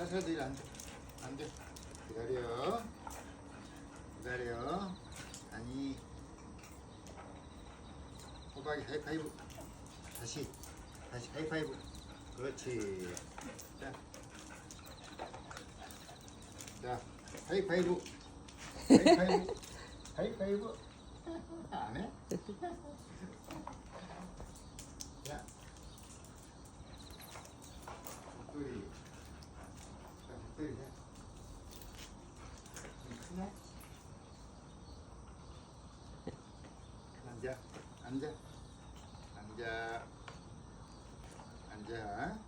사사들 앉아. 앉아. 기다려. 기다려. 아니. 호박이 하이파이브. 다시. 다시 하이파이브. 그렇지. 자. 자, 하이파이브. 하이파이브. 하이파이브. 안 해? 자. 목소리. 자, 목소리 해. 좀 크 네? 앉아. 앉아. 앉아. 앉아.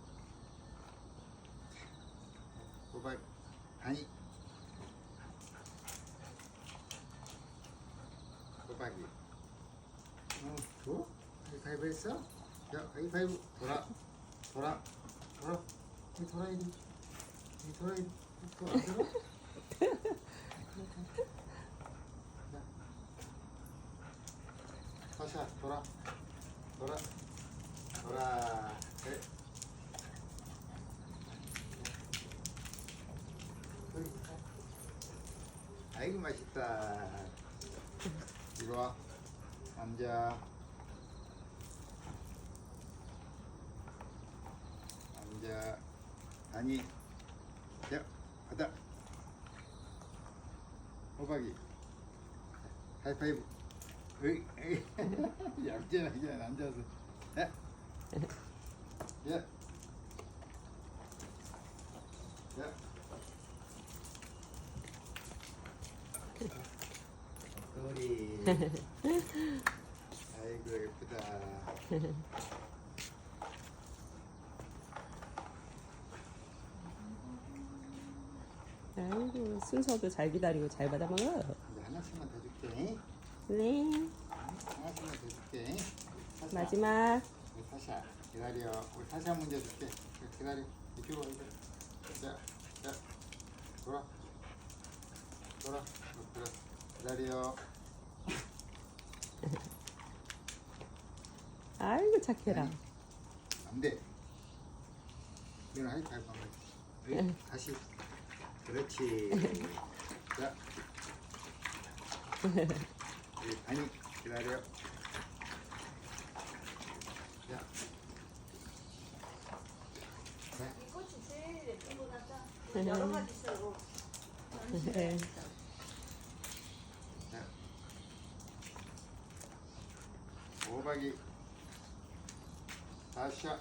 호박. 아니. 호박이. 어, 줘? 하이파이브 했어? 야, 하이파이브. 돌아. 돌아. 돌아. 이 돼. 이 돌아야 돼. 돌아. 돌아. 다시야 돌아. 돌아. 돌아. 네. 여기. 아이고 맛있다. 이리 와. 앉아 앉아 아니. 자 가다 호박이. 하이파이브 으이, 으이. 얌전하 그냥 앉아서 야. 야. 야. 머리 아이고 예쁘다 아이고 순서도 잘 기다리고 잘 받아 먹어. 이제 하나씩만 더 줄게 네. 줄게. 마지막. 우리 사샤 기다려 우리 사샤 문제 줄게 기다려 이쪽으로 와 이제 자, 자 돌아 돌아 어, 그래 기다려 아이고 착해라. 안돼 이건 하이파이브 한번 해. 응. 다시 그렇지 자 아니 기다려 자 자, 이 꽃이 제일 예쁜 것 같다. 여러 가지 있어. 네. 자. 호박이 다시야